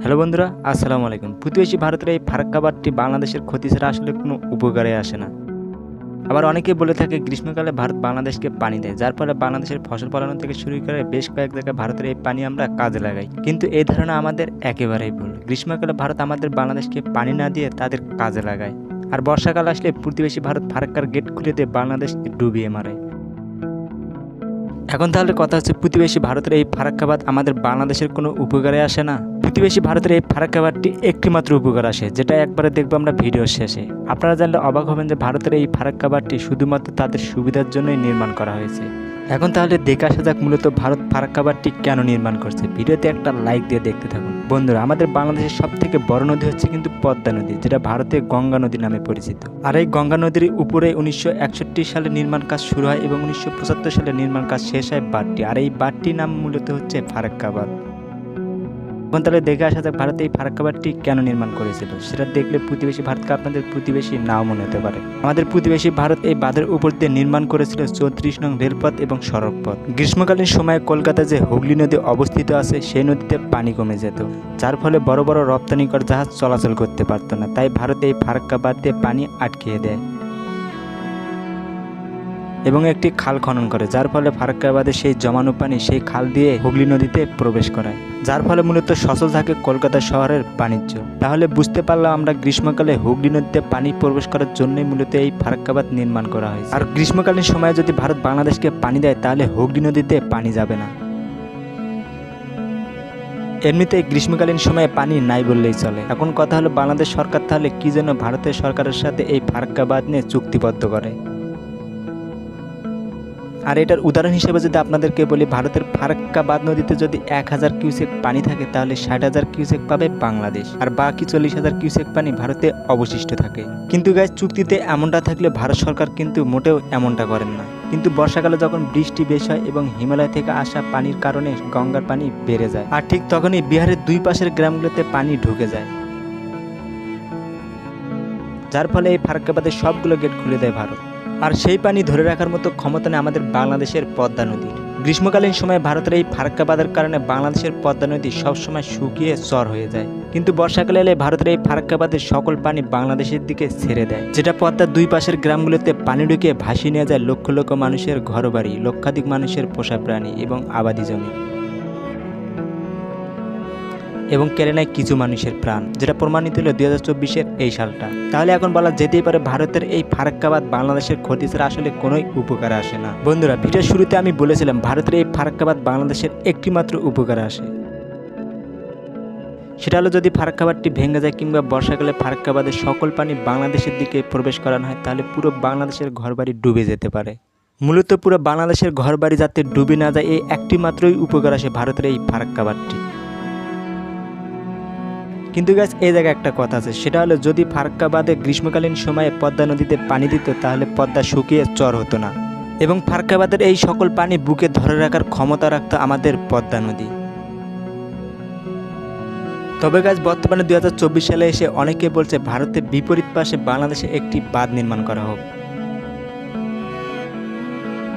Hello বন্ধুরা, আসসালামু আলাইকুম। প্রতিবেশী ভারতের এই ফারাক্কাবাদটি বাংলাদেশের ক্ষতি ছাড়া আসলে কোনো উপকারে আসে না। আবার অনেকে বলে থাকে, গ্রীষ্মকালে ভারত বাংলাদেশকে পানি দেয়। যার ফলে বাংলাদেশের ফসল ফলানো থেকে শুরু করে বেশ কয়েক জায়গায় ভারতের এই পানি আমরা কাজে লাগাই। কিন্তু এই ধারণা আমাদের একেবারেই ভুল। গ্রীষ্মকালে ভারত আমাদের বাংলাদেশকে পানি না দিয়ে তাদের কাজে লাগায়। আর বর্ষাকাল আসলে প্রতিবেশী ভারত ফারাক্কার গেট খুলে দিয়ে বাংলাদেশকে ডুবিয়ে মারে। এখন তাহলে কথা হচ্ছে, প্রতিবেশী ভারতের এই ফারাক্কাবাদ আমাদের বাংলাদেশের কোনো উপকারে আসে না? প্রতিবেশী ভারতের এই ফারাক্কাবাদটি একটিমাত্র উপকার আসে, যেটা একবারে দেখব আমরা ভিডিও শেষে। আপনারা জানলে অবাক হবেন যে ভারতের এই ফারাক্কাবাদটি শুধুমাত্র তাদের সুবিধার জন্যই নির্মাণ করা হয়েছে। এখন তাহলে দেখে আসা যাক মূলত ভারত ফারাক্কাবাদটি কেন নির্মাণ করছে। ভিডিওতে একটা লাইক দিয়ে দেখতে থাকুন। বন্ধুরা, আমাদের বাংলাদেশের সব থেকে বড় নদী হচ্ছে কিন্তু পদ্মা নদী, যেটা ভারতে গঙ্গা নদী নামে পরিচিত। আর এই গঙ্গা নদীর উপরে উনিশশো একষট্টি সালে নির্মাণ কাজ শুরু হয় এবং উনিশশো পঁচাত্তর সালে নির্মাণ কাজ শেষ হয় বাঁধটি। আর এই বাঁধটির নাম মূলত হচ্ছে ফারাক্কাবাদ এখন তাহলে দেখে আসা যাক ভারতে এই ফারাক্কাবাদটি কেন নির্মাণ করেছিল। সেটা দেখলে প্রতিবেশী ভারতকে আপনাদের প্রতিবেশী নাও মনে হতে পারে। আমাদের প্রতিবেশী ভারত এই বাঁধের উপর দিয়ে নির্মাণ করেছিল চৌত্রিশ নং রেলপথ এবং সড়কপথ। গ্রীষ্মকালীন সময়ে কলকাতায় যে হুগলি নদী অবস্থিত আছে, সেই নদীতে পানি কমে যেত, যার ফলে বড় বড় রপ্তানিকর জাহাজ চলাচল করতে পারতো না। তাই ভারত এই ফারাক্কাবাদ দিয়ে পানি আটকিয়ে দেয়। এবং একটি খাল খনন করে, যার ফলে ফারাক্কাবাদে সেই জমানো পানি সেই খাল দিয়ে হুগলি নদীতে প্রবেশ করায় যার ফলে মূলত সচল থাকে কলকাতা শহরের বাণিজ্য। তাহলে বুঝতে পারলাম আমরা গ্রীষ্মকালে হুগলি নদীতে পানি প্রবেশ করার জন্যই মূলত এই ফারাক্কাবাদ নির্মাণ করা হয় আর গ্রীষ্মকালীন সময়ে যদি ভারত বাংলাদেশকে পানি দেয়, তাহলে হুগলি নদীতে পানি যাবে না। এমনিতে গ্রীষ্মকালীন সময়ে পানি নাই বললেই চলে। এখন কথা হলো বাংলাদেশ সরকার তাহলে কি যেন ভারতের সরকারের সাথে এই ফারাক্কাবাদ নিয়ে চুক্তিবদ্ধ করে। আর এটার উদাহরণ হিসেবে যদি আপনাদেরকে বলি, ভারতের ফারাক্কাবাদ নদীতে যদি এক হাজার কিউসেক পানি থাকে, তাহলে ষাট হাজার কিউসেক পাবে বাংলাদেশ। আর বাকি চল্লিশ হাজার কিউসেক পানি ভারতে অবশিষ্ট থাকে। কিন্তু গাছ চুক্তিতে এমনটা থাকলে ভারত সরকার কিন্তু মোটেও এমনটা করেন না। কিন্তু বর্ষাকালে যখন বৃষ্টি বেশি হয় এবং হিমালয় থেকে আসা পানির কারণে গঙ্গার পানি বেড়ে যায়, আর ঠিক তখনই বিহারের দুই পাশের গ্রামগুলোতে পানি ঢুকে যায়। যার ফলে এই ফারাক্কাবাদের সবগুলো গেট খুলে দেয় ভারত। আর সেই পানি ধরে রাখার মতো ক্ষমতা নেই আমাদের বাংলাদেশের পদ্মা নদীর। গ্রীষ্মকালীন সময়ে ভারতের এই ফারাক্কাবাদের কারণে বাংলাদেশের পদ্মা নদী সবসময় শুকিয়ে চর হয়ে যায়। কিন্তু বর্ষাকালে এলে ভারতের এই ফারাক্কাবাদের সকল পানি বাংলাদেশের দিকে ছেড়ে দেয়। যেটা পদ্মার দুই পাশের গ্রামগুলোতে পানি ঢুকে ভাসিয়ে নিয়ে যায় লক্ষ লক্ষ মানুষের ঘরবাড়ি, লক্ষাধিক মানুষের পোষা প্রাণী এবং আবাদি জমি। এবং কেড়ে নেয় কিছু মানুষের প্রাণ, যেটা প্রমাণিত হলো দুই হাজার চব্বিশের এই সালটা। তাহলে এখন বলা যেতেই পারে ভারতের এই ফারাক্কাবাদ বাংলাদেশের ক্ষতি ছাড়া আসলে কোনোই উপকার আসে না। বন্ধুরা, ভিডিওর শুরুতে আমি বলেছিলাম, ভারতের এই ফারাক্কাবাদ বাংলাদেশের একটি মাত্র উপকার আসে। সেটা হলো যদি ফারাক্কাবাদটি ভেঙে যায় কিংবা বর্ষাকালে ফারাক্কাবাদের সকল পানি বাংলাদেশের দিকে প্রবেশ করানো হয়, তাহলে পুরো বাংলাদেশের ঘরবাড়ি ডুবে যেতে পারে। মূলত পুরো বাংলাদেশের ঘরবাড়ি যাতে ডুবে না যায়, এই একটি মাত্রই উপকার আসে ভারতের এই ফারাক্কাবাদটি। কিন্তু গ্যাস এই জায়গায় একটা কথা আছে, সেটা হলো যদি ফারাক্কাবাদে গ্রীষ্মকালীন সময়ে পদ্মা নদীতে পানি দিত, তাহলে পদ্মা শুকিয়ে চর হতো না। এবং ফারাক্কাবাদের এই সকল পানি বুকে ধরে রাখার ক্ষমতা রাখত আমাদের পদ্মা নদী। তবে গাছ বর্তমানে দু হাজার চব্বিশ সালে এসে অনেকে বলছে ভারতের বিপরীত পাশে বাংলাদেশে একটি বাঁধ নির্মাণ করা হোক।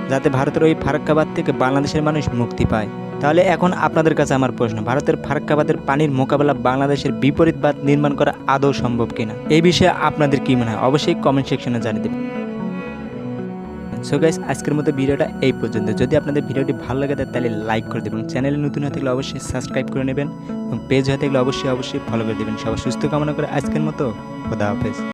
যাতে ভারতের ওই ফারাক্কাবাদ থেকে বাংলাদেশের মানুষ মুক্তি পায়। তাহলে এখন আপনাদের কাছে আমার প্রশ্ন, ভারতের ফারাক্কাবাদের পানির মোকাবেলা বাংলাদেশের বিপরীত বাঁধ নির্মাণ করা আদৌ সম্ভব কিনা? এই বিষয়ে আপনাদের কি মনে হয়? অবশ্যই কমেন্ট সেকশনে জানিয়ে দেবেন। সো গাইস আজকের মতো ভিডিওটা এই পর্যন্ত। যদি আপনাদের ভিডিওটি ভালো লাগে, তাহলে লাইক করে দেবেন। চ্যানেলে নতুন হয়ে থাকলে অবশ্যই সাবস্ক্রাইব করে নেবেন। এবং পেজ হয়ে থাকলে অবশ্যই অবশ্যই ফলো করে দেবেন। সবাই সুস্থ কামনা করে আজকের মতো। খোদা হাফেজ।